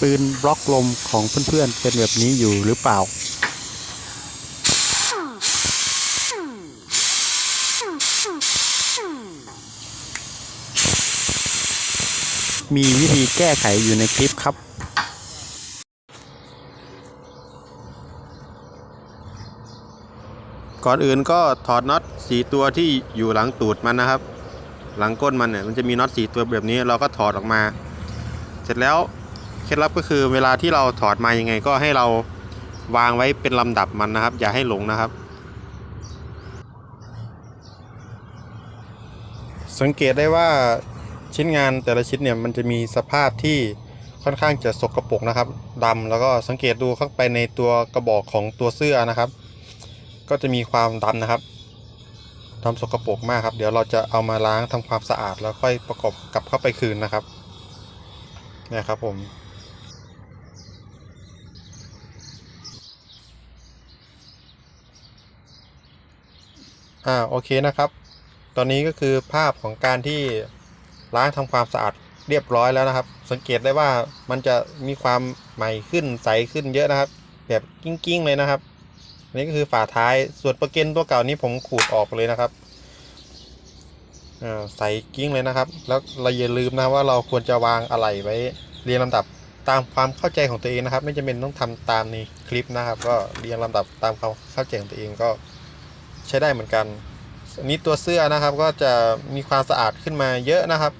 ปืนบล็อกลมของเพื่อนๆเป็นแบบนี้อยู่หรือเปล่า มีวิธีแก้ไขอยู่ในคลิปครับก่อนอื่นก็ถอดน็อตสีตัวที่อยู่หลังตูดมันนะครับ หลังก้นมันเนี่ยมันจะมีน็อตสีตัวแบบนี้เราก็ถอดออกมา เสร็จแล้ว เคล็ดลับก็คือเวลาที่เราถอดมายังไงก็ให้เราวางไว้เป็นลำดับมันนะครับ อย่าให้หลงนะครับ สังเกตได้ว่าชิ้นงานแต่ละชิ้นเนี่ยมันจะมีสภาพที่ค่อนข้างจะสกรปรกนะครับดำแล้วก็สังเกตดูเข้าไปในตัวกระบอกของตัวเสื้อนะครับ ก็จะมีความดำนะครับดำสกปรกมากครับ เดี๋ยวเราจะเอามาล้างทำความสะอาดแล้วค่อยประกอบกลับเข้าไปคืนนะครับเนี่ยครับผม อ่าโอเคนะครับ ตอนนี้ก็คือภาพของการที่ล้างทำความสะอาดเรียบร้อยแล้วนะครับ สังเกตได้ว่ามันจะมีความใหม่ขึ้นใสขึ้นเยอะนะครับ แบบกิ้งๆเลยนะครับอันนี้ก็คือฝาท้ายส่วนประเก็นตัวเก่านี้ผมขูดออกไปเลยนะครับอ่าใส่กิ้งเลยนะครับ แล้วเราอย่าลืมนะว่าเราควรจะวางอะไหล่ไว้เรียงลำดับตามความเข้าใจของตัวเองนะครับ ไม่จำเป็นต้องทำตามในคลิปนะครับ ก็เรียงลำดับตามความเข้าใจของตัวเองก็ ใช้ได้เหมือนกันอันนี้ตัวเสื้อนะครับก็จะมีความสะอาดขึ้นมาเยอะนะครับ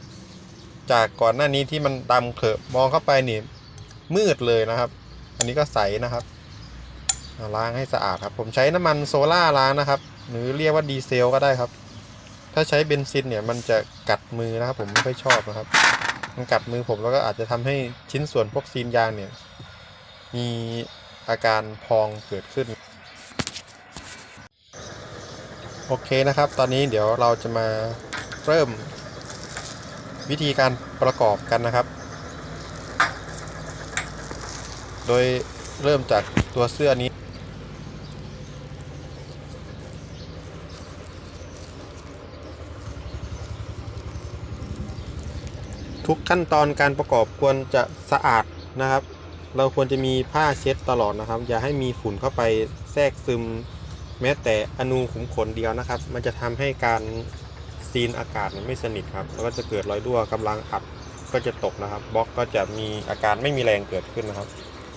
จากก่อนหน้านี้ที่มันดำเขอะมองเข้าไปนี่มืดเลยนะครับ อันนี้ก็ใสนะครับล้างให้สะอาดครับ ผมใช้น้ำมันโซล่าล้างนะครับ หรือเรียกว่าดีเซลก็ได้ครับ ถ้าใช้เบนซินเนี่ยมันจะกัดมือนะครับ ผมไม่ค่อยชอบนะครับ มันกัดมือผมแล้วก็อาจจะทำให้ชิ้นส่วนพวกซีนยางเนี่ย มีอาการพองเกิดขึ้น โอเคนะครับ ตอนนี้เดี๋ยวเราจะมาเริ่มวิธีการประกอบกันนะครับ โดยเริ่มจากตัวเสื้อนี้ ทุกขั้นตอนการประกอบควรจะสะอาดนะครับ เราควรจะมีผ้าเช็ดตลอดนะครับ อย่าให้มีฝุ่นเข้าไปแทรกซึม แม้แต่อนูขุมขนเดียวนะครับ มันจะทำให้การซีนอากาศไม่สนิทครับแล้วก็จะเกิดรอยรั่วกำลังอัดก็จะตกนะครับบล็อกก็จะมีอาการไม่มีแรงเกิดขึ้นนะครับ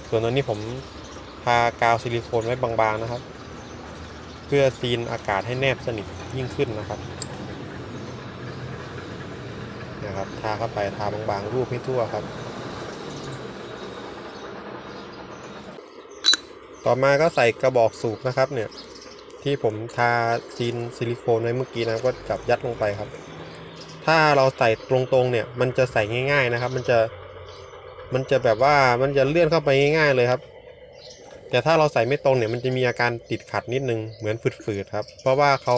ส่วนตัวนี้ผมทากาวซิลิโคนไว้บางๆนะครับ เพื่อซีนอากาศให้แนบสนิทยิ่งขึ้นนะครับนะครับทาเข้าไปทาบางๆรูปให้ทั่วครับ ต่อมาก็ใส่กระบอกสูบนะครับเนี่ย ที่ผมทาซีนซิลิโคนไว้เมื่อกี้นะก็จับยัดลงไปครับ ถ้าเราใส่ตรงๆเนี่ยมันจะใส่ง่าย ๆนะครับ มันจะมันจะแบบว่ามันจะเลื่อนเข้าไปง่ายๆเลยครับ แต่ถ้าเราใส่ไม่ตรงเนี่ยมันจะมีอาการติดขัดนิดนึงเหมือนฝืดๆครับ เพราะว่าเขา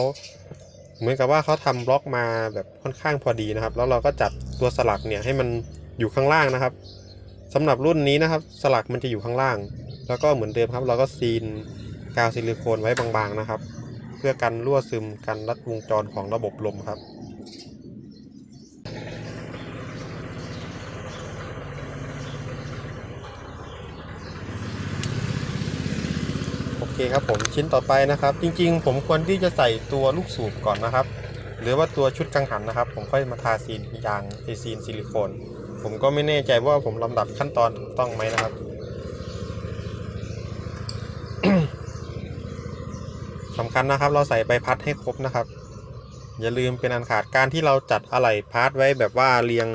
เหมือนกับว่าเขาทำบล็อกมาแบบค่อนข้างพอดีนะครับ แล้วเราก็จัดตัวสลักเนี่ยให้มันอยู่ข้างล่างนะครับสำหรับรุ่นนี้นะครับ สลักมันจะอยู่ข้างล่าง แล้วก็เหมือนเดิมครับ เราก็ซีน กาวซิลิโคนไว้บางๆนะครับ เพื่อกันรั่วซึมกันรัดวงจรของระบบลมครับ โอเคครับผมชิ้นต่อไปนะครับ จริงๆ ผมควรที่จะใส่ตัวลูกสูบก่อนนะครับ หรือว่าตัวชุดกังหันนะครับ ผมค่อยมาทาซีนยางไอซีนซิลิโคน ผมก็ไม่แน่ใจว่าผมลำดับขั้นตอนถูกต้องไหมนะครับ สำคัญนะครับ เราใส่ใบพัดให้ครบนะครับ อย่าลืมเป็นอันขาดการที่เราจัดอะไหล่พาร์ทไว้แบบว่าเรียง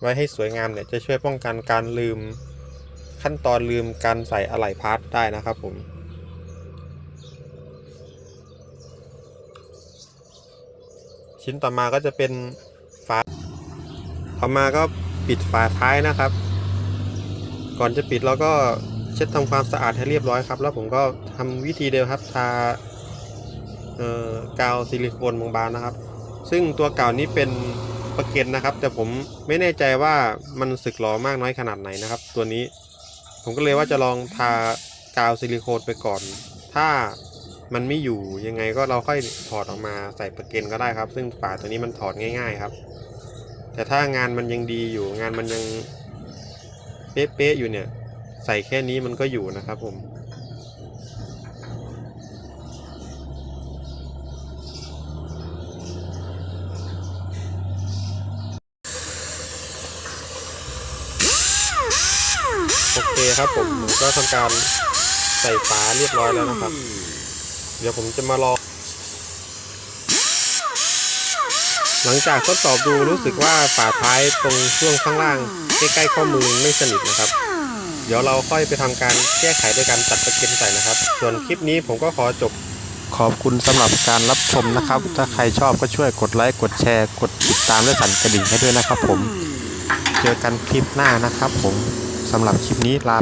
ไว้ให้สวยงามเนี่ยจะช่วยป้องกันการลืมขั้นตอนลืมการใส่อะไหล่พาร์ทได้นะครับผมชิ้นต่อมาก็จะเป็นฝาต่อมาก็ปิดฝาท้ายนะครับ ก่อนจะปิดเราก็เช็ดทำความสะอาดให้เรียบร้อยครับ แล้วผมก็ทำวิธีเดียวครับทา กาวซิลิโคนบางๆนะครับ ซึ่งตัวเก่านี้เป็นประเก็นนะครับ แต่ผมไม่แน่ใจว่ามันสึกหรอมากน้อยขนาดไหนนะครับ ตัวนี้ผมก็เลยว่าจะลองทากาวซิลิโคนไปก่อน ถ้ามันไม่อยู่ยังไงก็เราค่อยถอดออกมาใส่ประเก็นก็ได้ครับ ซึ่งฝาตัวนี้มันถอดง่าย ๆครับ แต่ถ้างานมันยังดีอยู่งานมันยังเป๊ะๆอยู่เนี่ย ใส่แค่นี้มันก็อยู่นะครับผม คครับผมผมก็ทำการใส่ฝาเรียบร้อยแล้วนะครับ เดี๋ยวผมจะมาลองหลังจากทดสอบดูรู้สึกว่าฝาท้ายตรงช่วงข้างล่างใกล้ๆข้อมือไม่สนิทนะครับ เดี๋ยวเราค่อยไปทำการแก้ไขด้วยการตัดตะเกียบใส่นะครับ ส่วนคลิปนี้ผมก็ขอจบขอบคุณสำหรับการรับชมนะครับ ถ้าใครชอบก็ช่วยกดไลค์กดแชร์ กดติดตามและสั่นกระดิ่งให้ด้วยนะครับผม เจอกันคลิปหน้านะครับผม สำหรับคลิปนี้ลา